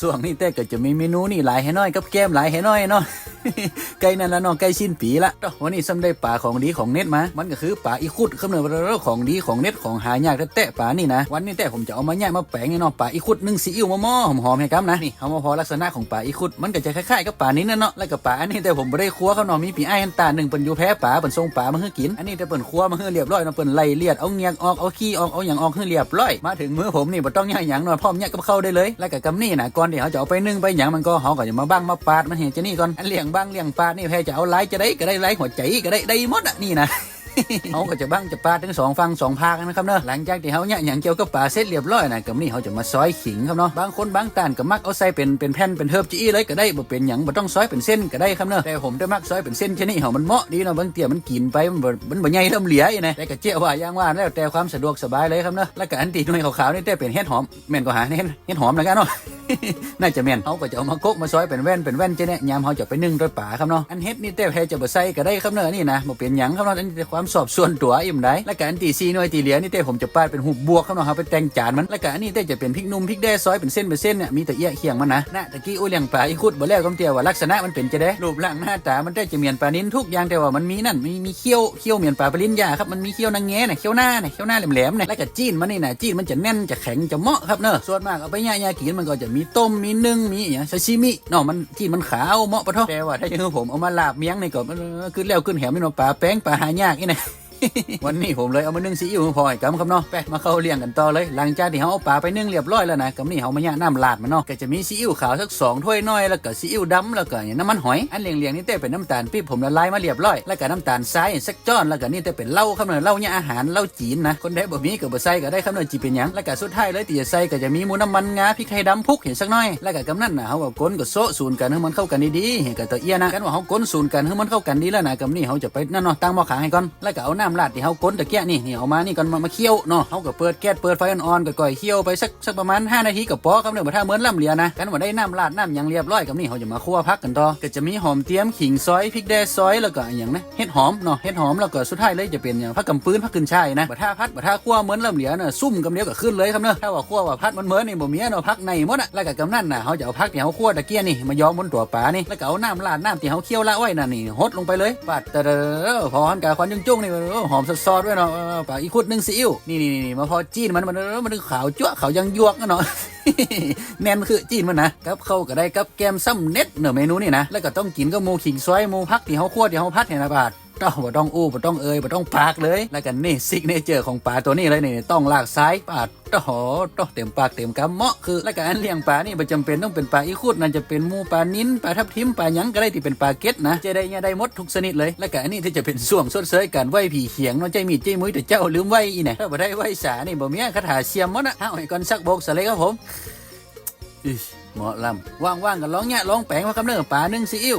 ส่วงนี้แต่ก็จะมีเมนูนี่หลายให้น้อยกับแก้มหลายให้น้อยเนาะ ใกล้นั่นแล้วเนาะใกล้สิ้นปีละวันนี้ซ้ำได้ป่าของดีของเน็ตมา มันก็คือป่าอีคุดคำเนิดเราของดีของเน็ตของหายากแตะๆป่านี่นะ วันนี้แต่ผมจะเอามาแยกมาแปลงให้เนาะป่าอีคุดนึ่งซีอิ๊วมะม่อหอมๆให้ครับนะนี่เอามาพอลักษณะของป่าอีคุดมันก็จะคล้ายๆกับป่านี้นั่นเนาะแล้วก็ป่าอันนี้แต่ผมไม่ได้ครัวเขาเนาะมีปีไอ้อันตาหนึ่งเป็นอยู่แพ้ป่าเป็นทรงป่ามาให้กินอันนี้แต่เปิ่นครัวมาให้เรียบร้อยเนาะเปิ่นไล่เลียดเอาเงียงออกเอาขี้ออกเอาอย่างออกให้เรียบร้อยมาถึงมือผมนี่บ่ต้องย่างหยังเนาะพร้อมแยกกับเข้าได้เลย แล้วก็กำนี่นะก่อนที่เขาจะเอาไปนึ่งไปหยังมันก็เขาก็จะมาบ้างมาปาดมันเห็นจะนี่ก่อนอันเลี้ยงบางเลี้ยงปลานี่แพจะเอาไล่จะได้ก็ได้ไล่หัวใจก็ได้ได้หมดอะนี่นะเขาก็จะบ้างจะปลาทั้งสองฟังสองภาคนะครับเนอะหลังจากที่เขาเนี่ยอย่างเกี่ยวกับปลาเสร็จเรียบร้อยนะกับนี่เขาจะมาซอยขิงครับเนาะบางคนบางตานก็มักเอาใส่เป็นเป็นแผ่นเป็นเทิบจี้เลยก็ได้บ่เป็นหยังบ่ต้องซอยเป็นเส้นก็ได้ครับเนอะแต่ผมได้มักซอยเป็นเส้นชนิดเขามันเหมาะดีเนาะบางเตี่ยมันกินไปมันบ่มันบ่ใหญ่เริ่มเหลียอีนะแต่ก็เจ๊ว่าย่างว่าแล้วแต่ความสะดวกสบายเลยครับเนอะแล้วก็อันตีหน่วยขาวๆนี่แต่เป็นเห็ดหอมแม่นก็หาเห็ดเห็ดหอมแล้วกันเนาะ น่าจะแม่นเขาก็จะเอามาโกกมาซอยเป็นแว่นเป็นแว่นเจ๊เนี่ยยามเขาจะไปนึ่งด้วยป่าครับเนาะอันเฮ็ดนี่แต่แพ้จะบ่ใส่ก็ได้ครับเนอะนี่นะบ่เป็นหยังครับเนาะอันนี้ความสอบส่วนตัวอิ่มได้แล้วก็อันตีซีหน่วยตีเหลียนี่แต่ผมจะปาดเป็นหุบบวกครับเนาะเอาไปแต่งจานมันแล้วก็อันนี้แต่จะเป็นพริกนุ่มพริกแด้ซอยเป็นเส้นเป็นเส้นเนี่ยมีแต่เอี้ยเคียงมันนะนะตะกี้อุ้ยเลี้ยงปลาอีคุดบ่แล้วก็เตียวว่าลักษณะมันเป็นจะได้รูปร่างหน้าตามันได้จะเหมียนปลานิ้นทุกอย่างแต่ว่ามันมีนั่นมีมีเขี้ยวเขี้ยวเหมียนปลาปลิ้นยาครับมันมีเขี้ยวนางแง่น่ะเขี้ยวหน้าน่ะเขี้ยวหน้าแหลมๆน่ะแล้วก็จีนมันนี่น่ะจีนมันจะแน่นจะแข็งจะเหมาะครับเนอะส่วนมากเอาไปย่างๆกินมันก็จะมีีต้มมีนึ่งมีอย่างซาชิมิเนาะมันจีนมันขาวเหมาะปะเทาะแต่ว่าถ้าอย่างผมเอามาลาบเมียงนี่ก็มันขึ้นแล้วขึ้นแหมนี่เนาะปลาแป้งปลาหายากนี่นะ วันนี้ผมเลยเอามานึ่งซีอิ๊วพอให้กำครับเนาะไปมาเข้าเรียงกันต่อเลย หลังจากที่เขาเอาปลาไปนึ่งเรียบร้อยแล้วนะกำนี่เขามาย่างน้ำลาดมันเนาะก็จะมีซีอิ๊วขาวสักสองถ้วยน้อยแล้วก็ซีอิ๊วดำแล้วก็อย่างน้ำมันหอยอันเลียงๆนี่เต้เป็นน้ำตาลปี๊บผมละลายมาเรียบร้อยแล้วก็น้ำตาลทรายสักจ้อนแล้วก็นี่เต้เป็นเหล้าครับเนาะเหล้าเนี่ยอาหารเหล้าจีนนะคนใดบ่มีก็บ่ใส่ก็ได้ครับเนาะจีเป็นหยังแล้วก็สุดท้ายเลยที่จะใส่ก็จะมีหมูน้ำมันงาพริกไทยดำพุกเห็นสักหน่อยแล้วก็กำนั่นนะเขาก็ก้นก็โซะสูนกันให้มันเข้ากันดีๆเห็นกับตัวเอี้ยนะกันว่าเขาก้นสูนกันให้มันเข้ากันดีแล้วนะกำนี่เขาจะไปนั่นเนาะตั้งหม้อขางให้ก่อนแล้วก็เอาน้ำราดที่เขาก้นตะเกียนี่นี่เอามานี่ก่อนมาเคี่ยวเนาะเขาก็เปิดแก๊สเปิดไฟอ่อนๆก่อยๆเคี่ยวไปสักสักประมาณ5นาทีกับพอครับเนี่ยบ่ถ้าเหมือนล่ำเหลียนะกันว่าได้น้ำราดน้ำหยังเรียบร้อยกับนี่เขาจะมาคั่วพักกันต่อก็จะมีหอมเทียมขิงซอยพริกแดงซอยแล้วก็อย่างนะเห็ดหอมเนาะเห็ดหอมแล้วก็สุดท้ายเลยจะเป็นอย่างผักกำปืนผักขึ้นช่ายนะบ่ถ้าพัดบ่ถ้าคั่วเหมือนล่ำเหลียน่ะซุ่มกำเดียวก็ขึ้นเลยครับเนาะถ้าว่าคั่วว่าพัดมันเหมือนนี่บ่มีเนาะพักในหมดอะแล้วก็กำนั่นน่ะเขาจะเอาพักที่เขาคั่วตะเกียนี่มาย้อมบนตัวปลานี่แล้วก็เอาน้ำราดน้ำที่เขาเคี่ยวละไว้น่ะนี่หดลงไปเลยปัดแต่พอหันกาควันจุ้งๆนี่หอมซอสด้วยเนาะปลาอีคุดหนึ่งซีอิ๊วนี่นี่นี่มาพอจีนมันมันมันขาวจั่วขาวยังยวกเนาะแน่นคือจีนมันนะกับเข้าก็ได้กับแกมซ้ำเน็ตเนอะเมนูนี่นะแล้วก็ต้องกินกับหมูขิงซอยหมูพักที่เขาคั่วที่เขาพัดเห็นนะบาท ต้องบ่ต้องอู้บ่ต้องเอ่ยบ่ต้องปากเลย แล้วกันนี่ซิกเนเจอร์ของปลาตัวนี้เลยนี่ต้องลากซ้ายปาดต้องหอต้อเต็มปากเต็มคำเหมาะคือแล้วก็อันเลี้ยงปลานี่บ่จำเป็นต้องเป็นปลาอีคุดนั่นจะเป็นหมูปลานิ้นปลาทับทิมปลาหยังก็ได้ที่เป็นปลาเก็ตนะจะได้เนี่ยได้หมดทุกชนิดเลยแล้วก็อันนี้ที่จะเป็นส่วงสดเสยการไหวผีเขียงเนาะใจมีดใจมุ้ยแต่เจ้าลืมไหวอีเนี่ยถ้าบ่ได้ไหวสานี่บ่มีคาถาเสียมมดนะเอาให้ก่อนสักโบกสะเลยครับผมเหมาะลำว่างๆกันร้องแง่ร้องแปลงว่าคำเนื้อป่านึ่งซีอิ๊ว